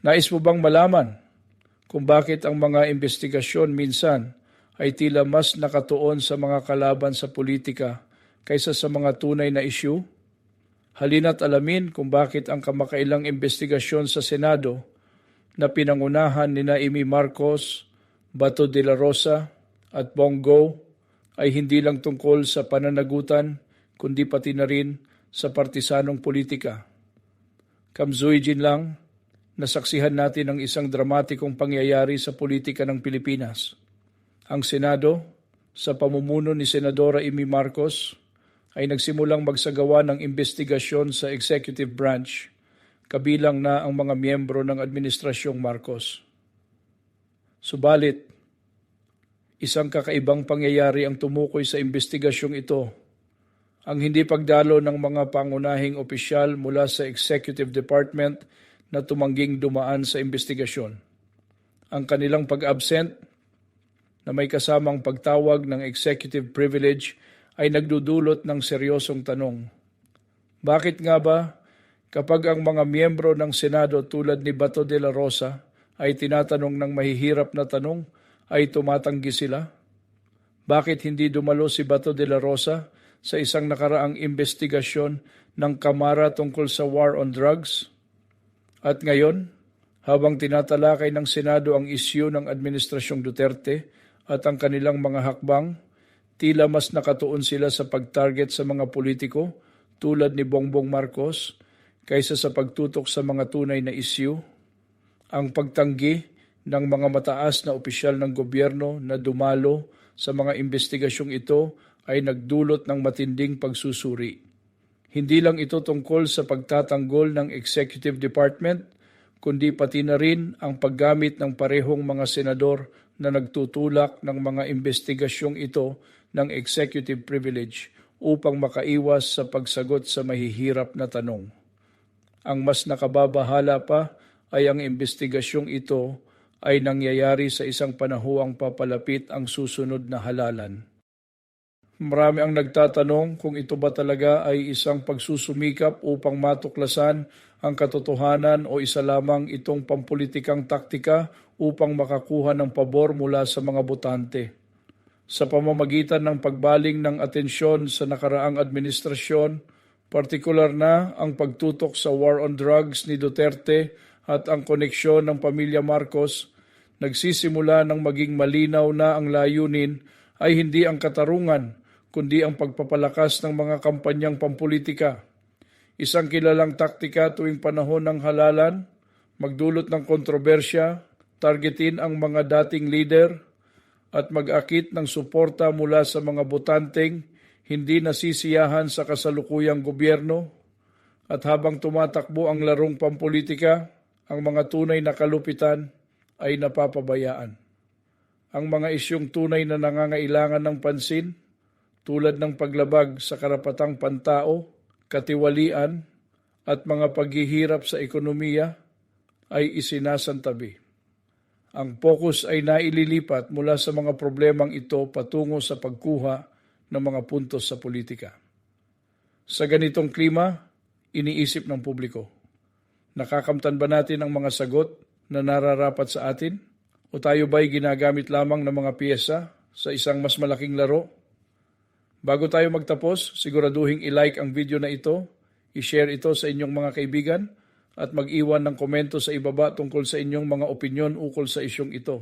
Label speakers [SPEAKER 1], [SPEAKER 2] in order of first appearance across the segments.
[SPEAKER 1] Nais mo bang malaman kung bakit ang mga investigasyon minsan ay tila mas nakatuon sa mga kalaban sa politika kaysa sa mga tunay na issue? Halina't alamin kung bakit ang kamakailang investigasyon sa Senado na pinangunahan ni Amy Marcos, Bato de la Rosa at Bongo ay hindi lang tungkol sa pananagutan kundi pati na rin sa partisanong politika. Kamzuijin lang, nasaksihan natin ang isang dramatikong pangyayari sa politika ng Pilipinas. Ang Senado, sa pamumuno ni Senadora Amy Marcos, ay nagsimulang magsagawa ng investigasyon sa executive branch, kabilang na ang mga miyembro ng Administrasyong Marcos. Subalit, isang kakaibang pangyayari ang tumukoy sa investigasyong ito. Ang hindi pagdalo ng mga pangunahing opisyal mula sa Executive Department na tumangging dumaan sa investigasyon. Ang kanilang pag-absent na may kasamang pagtawag ng executive privilege ay nagdudulot ng seryosong tanong. Bakit nga ba kapag ang mga miyembro ng Senado tulad ni Bato de la Rosa ay tinatanong ng mahihirap na tanong ay tumatanggi sila? Bakit hindi dumalo si Bato de la Rosa sa isang nakaraang investigasyon ng Kamara tungkol sa war on drugs? At ngayon, habang tinatalakay ng Senado ang isyu ng Administrasyong Duterte at ang kanilang mga hakbang, tila mas nakatuon sila sa pag-target sa mga politiko tulad ni Bongbong Marcos kaysa sa pagtutok sa mga tunay na isyu. Ang pagtanggi ng mga mataas na opisyal ng gobyerno na dumalo sa mga investigasyong ito ay nagdulot ng matinding pagsusuri. Hindi lang ito tungkol sa pagtatanggol ng Executive Department, kundi pati na rin ang paggamit ng parehong mga senador na nagtutulak ng mga investigasyong ito ng executive privilege upang makaiwas sa pagsagot sa mahihirap na tanong. Ang mas nakababahala pa ay ang investigasyong ito ay nangyayari sa isang panahuang papalapit ang susunod na halalan. Marami ang nagtatanong kung ito ba talaga ay isang pagsusumikap upang matuklasan ang katotohanan o isa lamang itong pampulitikang taktika upang makakuha ng pabor mula sa mga botante. Sa pamamagitan ng pagbaling ng atensyon sa nakaraang administrasyon, partikular na ang pagtutok sa war on drugs ni Duterte at ang koneksyon ng pamilya Marcos, nagsisimula ng maging malinaw na ang layunin ay hindi ang katarungan, kundi ang pagpapalakas ng mga kampanyang pampolitika. Isang kilalang taktika tuwing panahon ng halalan, magdulot ng kontrobersya, targetin ang mga dating leader, at mag-akit ng suporta mula sa mga botanteng hindi nasisiyahan sa kasalukuyang gobyerno at habang tumatakbo ang larong pampolitika, ang mga tunay na kalupitan ay napapabayaan. Ang mga isyong tunay na nangangailangan ng pansin, tulad ng paglabag sa karapatang pantao, katiwalian, at mga paghihirap sa ekonomiya, ay isinasantabi. Ang focus ay naililipat mula sa mga problemang ito patungo sa pagkuha ng mga puntos sa politika. Sa ganitong klima, iniisip ng publiko. Nakakamtan ba natin ang mga sagot na nararapat sa atin? O tayo ba'y ginagamit lamang ng mga piyesa sa isang mas malaking laro? Bago tayo magtapos, siguraduhin i-like ang video na ito, i-share ito sa inyong mga kaibigan, at mag-iwan ng komento sa ibaba tungkol sa inyong mga opinyon ukol sa isyong ito.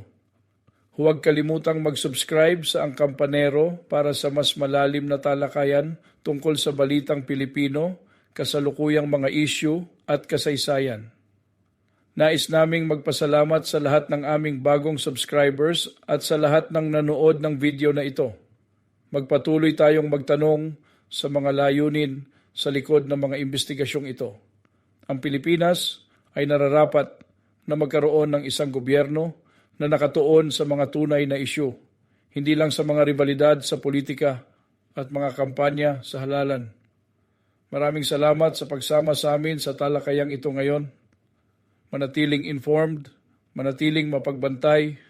[SPEAKER 1] Huwag kalimutang mag-subscribe sa Ang Kampanero para sa mas malalim na talakayan tungkol sa balitang Pilipino, kasalukuyang mga issue at kasaysayan. Nais naming magpasalamat sa lahat ng aming bagong subscribers at sa lahat ng nanood ng video na ito. Magpatuloy tayong magtanong sa mga layunin sa likod ng mga investigasyong ito ang Pilipinas ay nararapat na magkaroon ng isang gobyerno na nakatuon sa mga tunay na isyu, hindi lang sa mga rivalidad sa politika at mga kampanya sa halalan. Maraming salamat sa pagsama sa amin sa talakayang ito ngayon. Manatiling informed, manatiling mapagbantay,